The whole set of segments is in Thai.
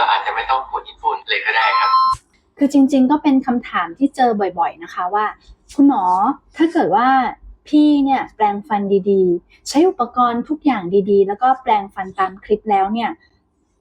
เราอาจจะไม่ต้องขูดอินฟูนเลยก็ได้ครับ คือจริงๆก็เป็นคำถามที่เจอบ่อยๆนะคะว่า คุณหมอถ้าเกิดว่าพี่เนี่ยแปลงฟันดีๆ ใช้อุปกรณ์ทุกอย่างดีๆ แล้วก็แปลงฟันตามคลิปแล้วเนี่ย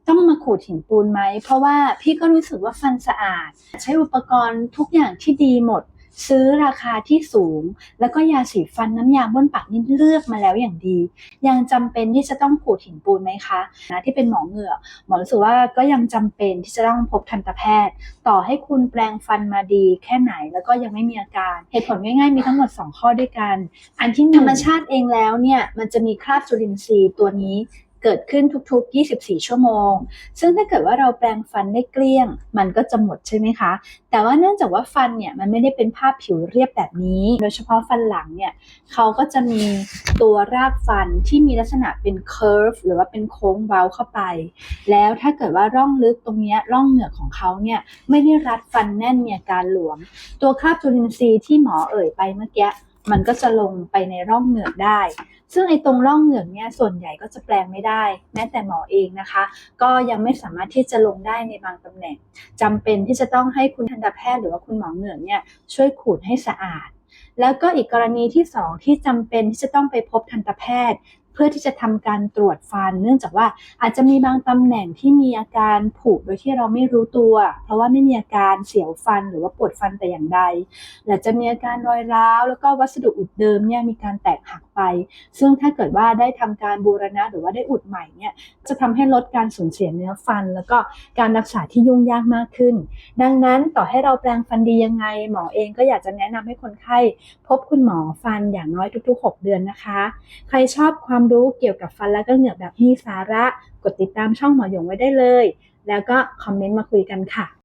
ต้องมาขูดหินปูนไหม เพราะว่าพี่ก็รู้สึกว่าฟันสะอาด ใช้อุปกรณ์ทุกอย่างที่ดีหมด ซื้อราคาที่สูง แล้วก็ยาสีฟันน้ำยาบ้วนปากนี่เลือกมาแล้วอย่างดี ยังจำเป็นที่จะต้องขูดหินปูนไหมคะนะที่เป็นหมอเหงือกหมอรู้สึกว่าก็ยังจำเป็นที่จะต้องพบทันตแพทย์ ต่อให้คุณแปลงฟันมาดีแค่ไหนแล้วก็ยังไม่มีอาการ เหตุผลง่ายๆมีทั้งหมด 2 ข้อด้วยกัน อันที่ธรรมชาติเองแล้วเนี่ยมันจะมีคราบจุลินทรีย์ตัวนี้ เกิดขึ้นทุกๆ 24 ชั่วโมง ซึ่งถ้าเกิดว่าเราแปลงฟันได้เกลี้ยง มันก็จะหมดใช่ไหมคะ แต่ว่าเนื่องจากว่าฟันเนี่ยมันไม่ได้เป็นภาพผิวเรียบแบบนี้ โดยเฉพาะฟันหลังเนี่ยเขาก็จะมีตัวรากฟันที่มีลักษณะเป็น curve หรือว่าเป็นโค้งเว้าเข้าไป แล้วถ้าเกิดว่าร่องลึกตรงเนี้ยร่องเหงือกของเขาเนี่ยไม่ได้รัดฟันแน่นมีอาการหลวม ตัวคราบจุลินทรีย์ที่หมอเอ่ยไปเมื่อกี้ มันก็จะลงไปในร่องเหงือกได้ ซึ่งไอ้ตรงร่องเหงือกเนี่ยส่วนใหญ่ก็จะแปลงไม่ได้ แม้แต่หมอเองนะคะ ก็ยังไม่สามารถที่จะลงได้ในบางตำแหน่งจำเป็นที่จะต้องให้คุณทันตแพทย์หรือว่าคุณหมอเหงือกเนี่ยช่วยขูดให้สะอาดแล้วก็อีกกรณีที่สองที่จำเป็นที่จะต้องไปพบทันตแพทย์ พื่อที่จะทำการตรวจฟัน เนื่องจากว่าอาจจะมีบางตำแหน่งที่มีอาการผุโดยที่เราไม่รู้ตัว เพราะว่าไม่มีอาการเสียวฟันหรือว่าปวดฟันแต่อย่างใดหรือจะมีอาการรอยร้าว แล้วก็วัสดุอุดเดิมเนี่ยมีการแตกหัก ไป ซึ่งถ้าเกิดว่าได้ทำการบูรณะหรือว่าได้อุดใหม่เนี่ยจะทำให้ลดการสูญเสียเนื้อฟัน แล้วก็การรักษาที่ยุ่งยากมากขึ้น ดังนั้นต่อให้เราแปลงฟันดียังไง หมอเองก็อยากจะแนะนำให้คนไข้ พบคุณหมอฟันอย่างน้อยทุก ๆ 6 เดือนนะคะ ใครชอบความรู้เกี่ยวกับฟันและก็เหงือกแบบมีสาระ กดติดตามช่องหมอหยงไว้ได้เลย แล้วก็คอมเมนต์มาคุยกันค่ะ